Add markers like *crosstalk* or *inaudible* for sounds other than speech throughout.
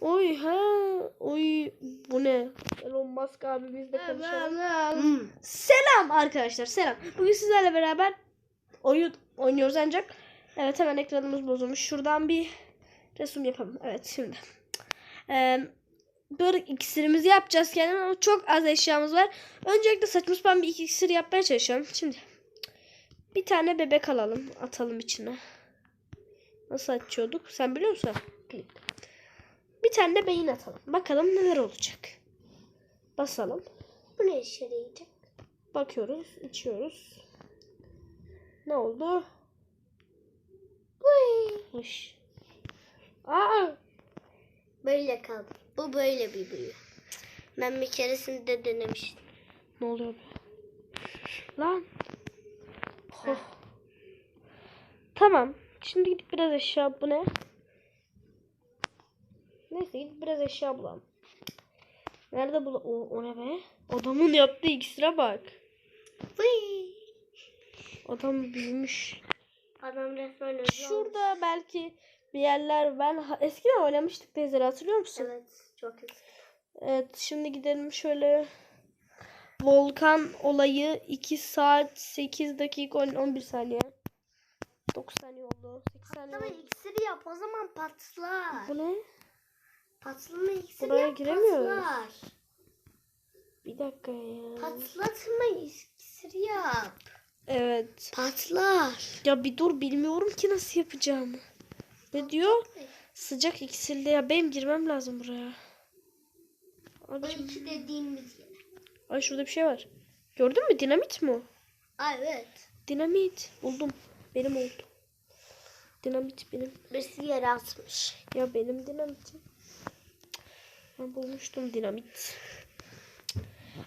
Oy ha. Oy bu ne? Elon Musk abi biz de konuşalım. Hmm. Selam arkadaşlar selam. Bugün sizlerle beraber oyun oynuyoruz ancak evet hemen ekranımız bozulmuş. Şuradan bir resim yapalım. Evet şimdi. Ee, böyle iksirimizi yapacağız kendime ama çok az eşyamız var. Öncelikle saçma sapan bir iksir yapmaya çalışıyorum. Şimdi bir tane bebek alalım. Atalım içine. Nasıl açıyorduk? Sen biliyor musun? Klik. Bir tane de beyin atalım. Bakalım neler olacak. Basalım. Bu ne işe yarayacak? Bakıyoruz, içiyoruz. Ne oldu? Hoş. Aa, Böyle kaldı. Bu böyle bir büyü. Ben bir keresinde denemiştim. ne oluyor be? Lan. Oh. Tamam. Şimdi gidip biraz eşya bu ne? Neyse gidip biraz eşya bulalım. Nerede bul? O, o ne be? Adamın yaptığı iksire bak. Vıy. Adam büyümüş. Adam resmen öldü. Şurada belki bir yerler ben eskiden oynamıştık teyzeler hatırlıyor musun? Evet çok eski. Evet şimdi gidelim şöyle volkan olayı 2 saat 8 dakika on- 11 saniye. 9 saniye oldu. 8 saniye oldu. iksiri yap o zaman patlar. Bu ne? Patlama iksiri Buraya giremiyoruz. patlar. Bir dakika ya. Patlatma iksiri yap. Evet. Patlar. Ya bir dur bilmiyorum ki nasıl yapacağımı. Ne diyor? Sıcak iksirli ya benim girmem lazım buraya. Abicim. 12 dediğimiz yer. Ay şurada bir şey var. Gördün mü? Dinamit mi o? Aa, evet. Dinamit. Buldum. Benim oldu. Dinamit benim. Birisi yere atmış. Ya benim dinamitim. Ben bulmuştum dinamit.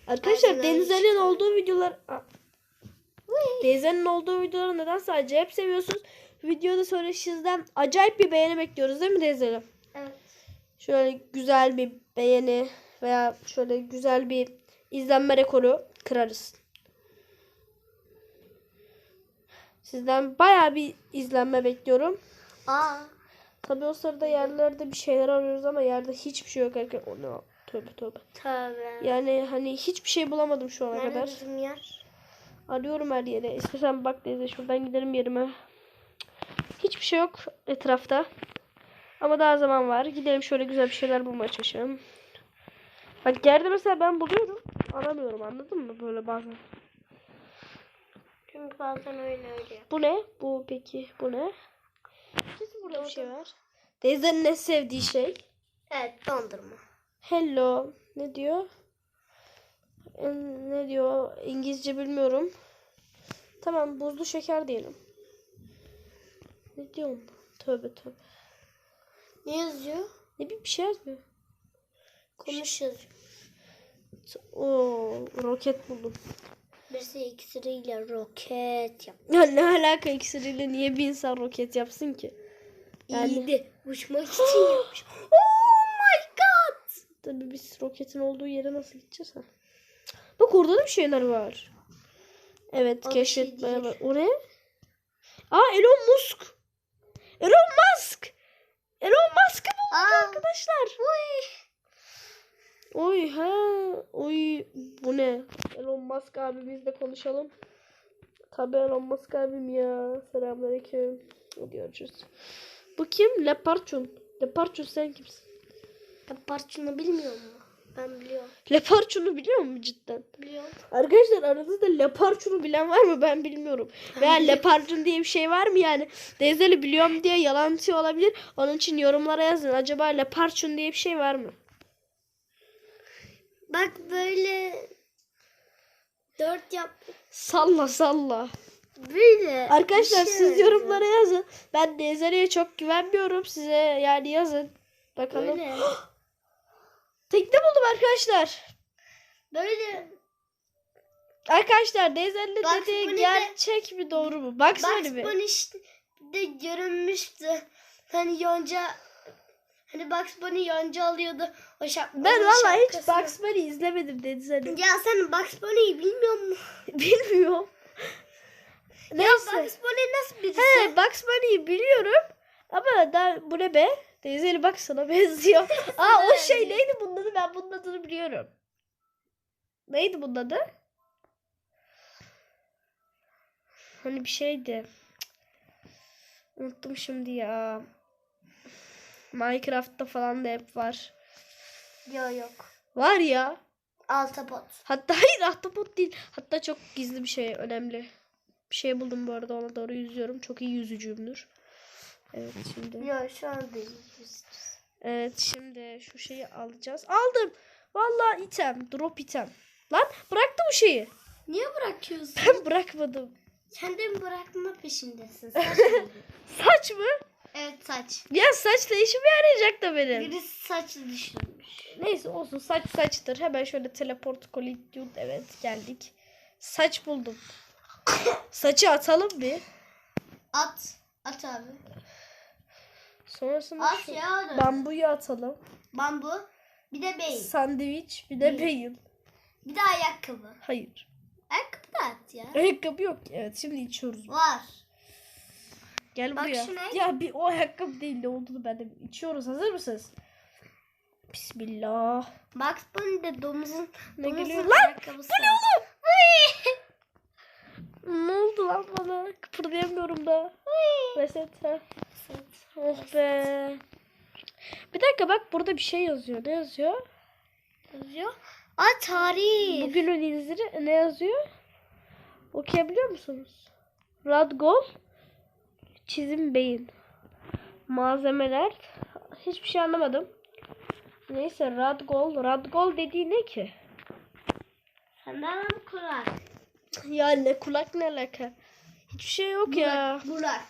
Arkadaşlar Denizler'in olduğu videolar... Denizler'in olduğu videoları nedense acayip seviyorsunuz. Videoda sonra sizden acayip bir beğeni bekliyoruz değil mi Denizler'im? Evet. Şöyle güzel bir beğeni veya şöyle güzel bir izlenme rekoru kırarız. Sizden baya bir izlenme bekliyorum. Aa. Tabii o sırada yerlerde bir şeyler arıyoruz ama yerde hiçbir şey yok. Erken... O ne? Tövbe tövbe. Tövbe. Yani hani hiçbir şey bulamadım şu ana Nerede kadar. bizim yer? Arıyorum her yere. İstersen bak teyze şuradan gidelim yerime. Hiçbir şey yok etrafta. Ama daha zaman var. Gidelim şöyle güzel bir şeyler bulmaya çalışalım. Bak yerde mesela ben buluyorum. Aramıyorum anladın mı? Böyle bazen. Çünkü bazen öyle öyle. Bu ne? Bu peki bu ne? Burada bir şey var. Teyzenin ne sevdiği şey? Evet dondurma. Hello. Ne diyor? Ne diyor? İngilizce bilmiyorum. Tamam buzlu şeker diyelim. Ne diyor onlar? Tövbe tövbe. Ne yazıyor? Ne bir bir şey yazmıyor. Konuş yazıyor. Oo, roket buldum. Birisi iksiriyle roket yap. Ya ne alaka iksiriyle niye bir insan roket yapsın ki? Yani- İyiydi. Uçmak *gasps* için yapmış. Oh my god. Tabii biz roketin olduğu yere nasıl gideceğiz ha? Bak orada da bir şeyler var. Evet şey keşfetmeye değil. bak. O ne? Aa Elon Musk. Elon Musk. Elon Musk'ı bulduk Aa. arkadaşlar. Uy. Oy ha. Oy bu ne? Elon Musk abi biz de konuşalım. Tabii Elon Musk abim ya. Selamünaleyküm. Görüşürüz. Bu kim? Leparchun. Leparchun sen kimsin? Ya parçını bilmiyor mu? Ben biliyorum. Leparchun'u biliyor musun cidden? Biliyorum. Arkadaşlar aranızda Leparchun'u bilen var mı? Ben bilmiyorum. Veya Leparchun diye bir şey var mı yani? Teyzeli biliyorum diye yalancı olabilir. Onun için yorumlara yazın. Acaba Leparchun diye bir şey var mı? Bak böyle dört yap. Salla salla. Böyle. Arkadaşlar şey siz benziyor. yorumlara yazın. Ben Teyzeli'ye çok güvenmiyorum. Size yani yazın. Bakalım. Böyle. *gasps* Tekne buldum arkadaşlar. Böyle. Arkadaşlar Bugs dediği Bunny'de- gerçek mi doğru mu? Bugs bir. Bunny işte de görünmüştü. Hani yonca hani Bugs Bunny yonca alıyordu. O şap Ben vallahi hiç. Bugs Bunny izlemedim Teyzeli. Ya sen Bugs Bunny'yi bilmiyor musun? *laughs* Bilmiyorum. Ya Neyse. Bugs Bunny nasıl birisi? He Bugs Bunny'yi biliyorum. Ama daha bu ne be? Teyzeli bak sana *laughs* benziyor. *laughs* Aa o şey neydi bunun adı? Ben bunun adını biliyorum. Neydi bunun adı? Hani bir şeydi. Unuttum şimdi ya. Minecraft'ta falan da hep var. Yok yok. Var ya. Altapot. Hatta *laughs* hayır ahtapot değil. Hatta çok gizli bir şey önemli. Bir şey buldum bu arada ona doğru yüzüyorum. Çok iyi yüzücüyümdür. Evet şimdi. Yok şu an değil. Evet şimdi şu şeyi alacağız. Aldım. Vallahi item. Drop item. Lan bıraktı bu şeyi. Niye bırakıyorsun? Ben *laughs* bırakmadım. Mi bırakma peşindesin? *laughs* Saç mı? evet saç. Ya saçla işime yarayacak da benim. Birisi saç düşürmüş. Neyse olsun saç saçtır. Hemen şöyle teleport collision. Evet geldik. Saç buldum. Saçı atalım bir. At. At abi. Sonrasında At şu ya. bambuyu atalım. Bambu. Bir de beyin. Sandviç bir de beyin. Bir de ayakkabı. Hayır. Ayakkabı da at ya. Ayakkabı yok. Evet şimdi içiyoruz. Var. Gel Bak buraya. şu ne? Ya bir o ayakkabı değil ne olduğunu ben de içiyoruz. Hazır mısınız? Bismillah. Max Bunny'de domuzun Ne domuzun geliyor? Lan! ayakkabısı. Bu ne oğlum? Ne oldu lan bana? Kıpırdayamıyorum da. Reset. ha. Oh be. Bir dakika bak burada bir şey yazıyor. Ne yazıyor? Yazıyor. Aa tarih. Bugünün izleri ne yazıyor? Okuyabiliyor musunuz? Radgol çizim beyin. Malzemeler hiçbir şey anlamadım. Neyse Radgol. Radgol dediği ne ki? Senden kulak. Ya ne kulak ne alaka? Hiçbir şey yok ya. Bulak.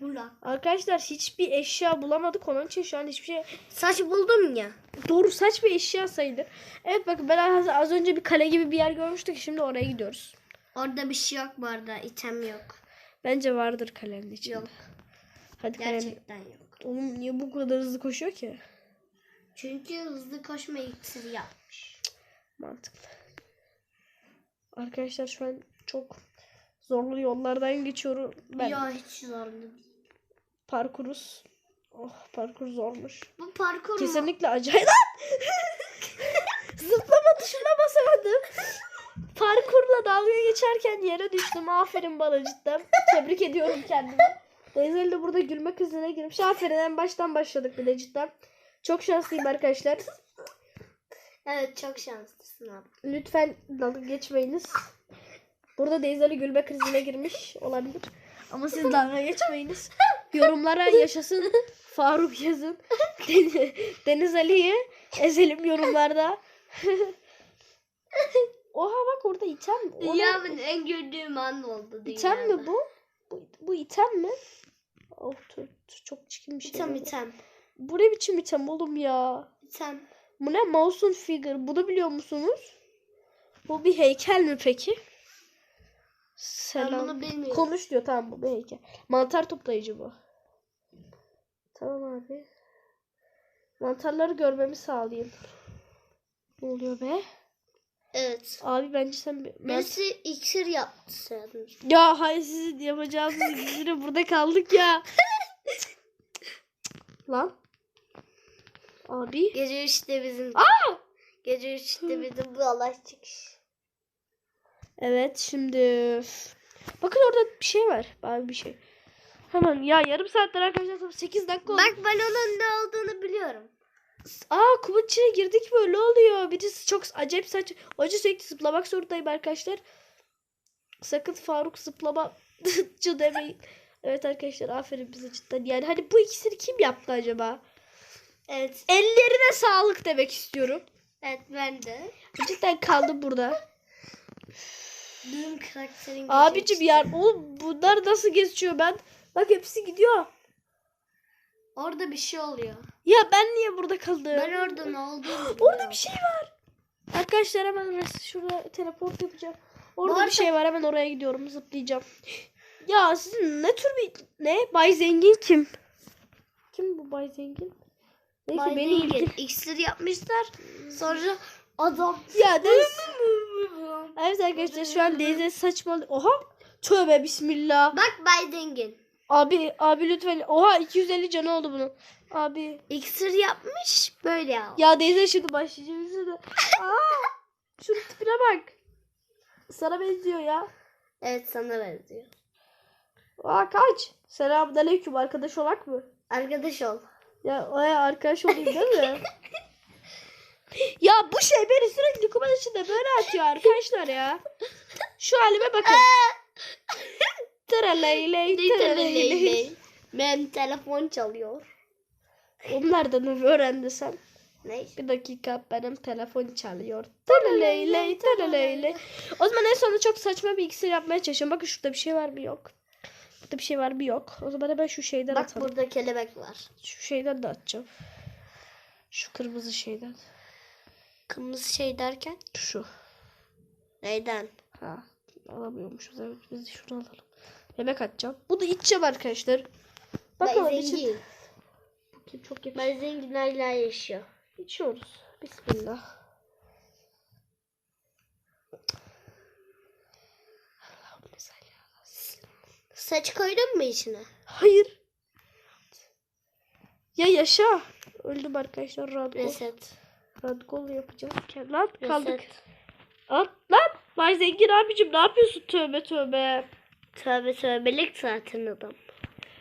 Bulak. Arkadaşlar hiçbir eşya bulamadık onun için şu an hiçbir şey Saç buldum ya. Doğru saç bir eşya sayılır. Evet bakın ben az, önce bir kale gibi bir yer görmüştük. Şimdi oraya gidiyoruz. Orada bir şey yok bu arada. item yok. Bence vardır kalenin içinde. Yok. Hadi kalenin. Gerçekten yok. Oğlum niye bu kadar hızlı koşuyor ki? Çünkü hızlı koşma iksiri yapmış. Mantıklı. Arkadaşlar şu an çok zorlu yollardan geçiyorum. Ben Ya hiç zorlu değil. parkuruz. Oh parkur zormuş. Bu parkur mu? Kesinlikle acayip. Lan! *laughs* Zıplama tuşuna basamadım. Parkurla dalga geçerken yere düştüm. Aferin bana cidden. Tebrik ediyorum kendimi. Denzel de burada gülme krizine girmiş. Aferin en baştan başladık bir de cidden. Çok şanslıyım arkadaşlar. Evet çok şanslısın abi. Lütfen dalga geçmeyiniz. Burada Denzel'i gülme krizine girmiş olabilir. Ama siz dalga geçmeyiniz. Yorumlara yaşasın Faruk yazın. Den- Deniz Ali'yi ezelim yorumlarda. Oha bak orada item. Dünyamın en gördüğüm an oldu dünyada. İtem mi bu? bu? Bu item mi? Oh çok çirkin bir şey. İtem bu. item. Bu ne biçim item oğlum ya? İtem. Bu ne? Mouse'un figure. Bunu biliyor musunuz? Bu bir heykel mi peki? Ben Selam. bunu bilmiyorum. Konuş diyor tamam bu bir heykel. Mantar toplayıcı bu. Tamam abi. Mantarları görmemi sağlayayım. Ne oluyor be? Evet. Abi bence sen... Ben... Birisi iksir yaptı sanırım. Ya hayır sizin yapacağınız yüzüne burada kaldık ya. *laughs* Lan. Abi. Gece üçte bizim. Aa! Gece üçte bizim bu Allah çıkış. Evet şimdi bakın orada bir şey var. Abi bir şey. Hemen ya yarım saattir arkadaşlar 8 dakika oldu. Bak ben onun ne olduğunu biliyorum. Aa kumun içine girdik böyle oluyor. Birisi çok acayip saç. Acı sürekli zıplamak zorundayım arkadaşlar. Sakın Faruk zıplamacı *laughs* demeyin. Evet arkadaşlar aferin bize cidden. Yani hani bu ikisini kim yaptı acaba? Evet. Ellerine sağlık demek istiyorum. Evet ben de. Cidden kaldım burada. Benim karakterin Abicim ya oğlum bunlar nasıl geçiyor ben? Bak hepsi gidiyor. Orada bir şey oluyor. Ya ben niye burada kaldım? Ben orada ne olduğunu *gasps* Orada bir şey var. Arkadaşlar hemen şurada teleport yapacağım. Orada Bu bir şey var hemen oraya gidiyorum zıplayacağım. *gasps* Ya sizin ne tür bir ne? Bay Zengin kim? Kim bu Bay Zengin? Neyse Bay beni ilgili. iksir yapmışlar. Sonra adam. Ya Deniz. Evet arkadaşlar şu an Deniz saçmalı. Oha. Tövbe bismillah. Bak Bay Zengin. Abi abi lütfen. Oha 250 canı oldu bunun. Abi. İksir yapmış böyle al. Ya Deyze şimdi başlayacak bize de. *laughs* Aa, şunun tipine bak. Sana benziyor ya. Evet sana benziyor. Aa kaç. Selamünaleyküm arkadaş olak mı? Arkadaş ol. Ya o ya arkadaş olayım değil mi? *laughs* ya bu şey beni sürekli kuman içinde böyle atıyor arkadaşlar ya. Şu halime bakın. *laughs* Tıraleyley tıraleyley. Ben telefon çalıyor. Onlardan öğrendi sen? Ne? Bir dakika benim telefon çalıyor. Tıraleyley tıraleyley. O zaman en sonunda çok saçma bir iksir yapmaya çalışıyorum. Bakın şurada bir şey var mı yok. Burada bir şey var mı yok. O zaman hemen şu şeyden Bak atalım. burada kelebek var. Şu şeyden de atacağım. Şu kırmızı şeyden. Kırmızı şey derken? Şu. Neyden? Ha. Alamıyormuşuz. Evet biz şunu alalım. Yemek atacağım. Bunu içeceğim arkadaşlar. Bakalım ben için. zengin. Bakayım çok. Ben zenginlerle yaşıyor. İçiyoruz. Bismillah. Saç koydun mu içine? Hayır. Ya yaşa. Öldüm arkadaşlar. Radgol. Reset. Radgol yapacağız. Lan kaldık. Reset. Lan lan. Vay zengin abicim ne yapıyorsun? Tövbe tövbe. Tövbe tövbelik zaten adam.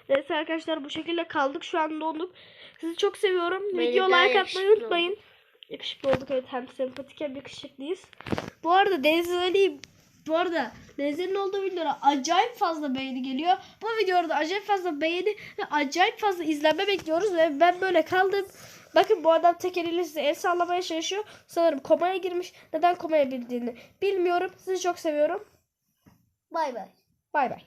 Neyse arkadaşlar bu şekilde kaldık. Şu an donduk. Sizi çok seviyorum. Beni Video like atmayı unutmayın. Yakışıklı olduk evet. Hem sempatik hem yakışıklıyız. Bu arada Deniz'e söyleyeyim. Bu arada Deniz'in olduğu videolara acayip fazla beğeni geliyor. Bu videoda acayip fazla beğeni ve acayip fazla izlenme bekliyoruz. Ve ben böyle kaldım. Bakın bu adam tek eliyle size el sallamaya çalışıyor. Sanırım komaya girmiş. Neden komaya bildiğini bilmiyorum. Sizi çok seviyorum. Bay bay. Bay bay.